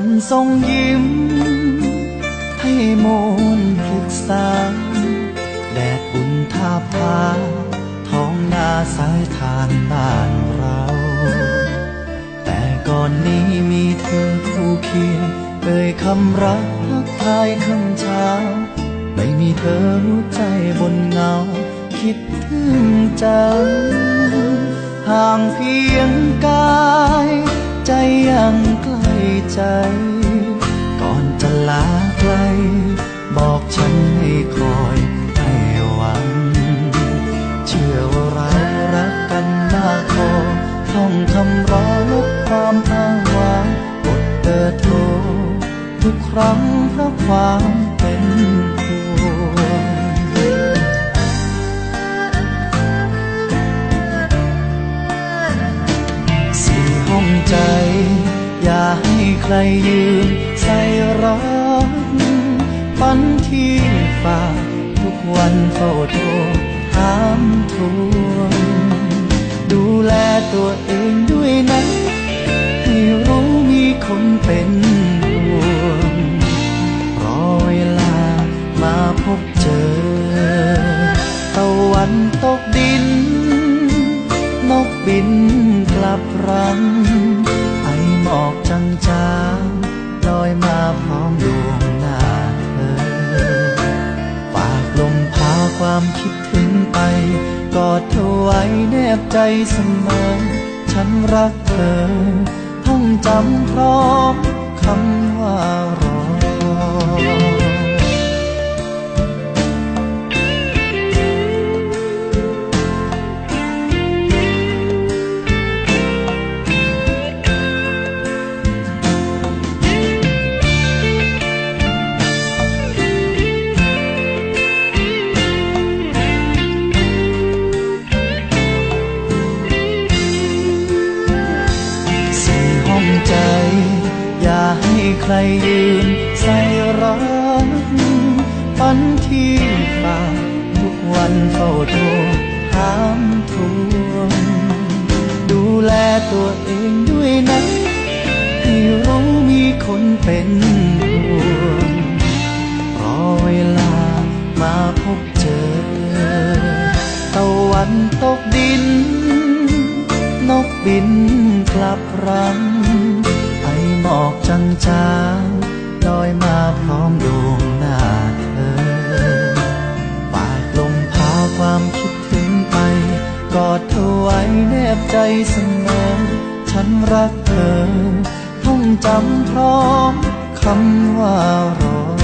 วรรค์ทรงยิ้ม ให้มนพลิกสาแดดอุ่นทาพาท้องนาสายทานบ้านเรา แต่ก่อนนี้มีเธอคู่เคียงเอ่ยคำรักทักทายคำเช้า ไม่มีเธอรู้ใจบนเงา คิดถึงจังห่างเพียงกาย ใจยัง ใจ ก่อนจะลาไกล บอกฉันให้คอยให้หวัง เชื่อว่าเรารักกันมากพอท่องคำรอลบความอ้างว้างกดเบอร์โทรทุกครั้งเพราะความเป็น รยืมใส่รักฝันที่ฝากทุกวันเฝ้าโทรถามทวงดูแลตัวเองด้วยนะให้รู้มีคนเป็นห่วงรอเวลามาพบเจอตะวันตกดิน นกบินกลับรัง อกจางจางๆลอยมาพร้อมดวงหน้าเธอ ฝากลมพาความคิดถึงไป กอดเธอไว้แนบใจเสมอ ฉันรักเธอ ทั้งจำพร้อมคำว่ารอ ให้ใครยืนใส่รักฝันที่ฝากทุกวันเฝ้าโทรถามทวงดูแลตัวเองด้วยนะให้รู้มีคนเป็นห่วงรอเวลามาพบเจอตะวันตกดิน นกบินกลับรัง ออกจังจางลอยมาพร้อมดวงหน้าเธอปากลมพาความคิดถึงไป กอดเธอไว้แนบใจเสมอ ฉันรักเธอท่องจำพร้อมคำว่ารอ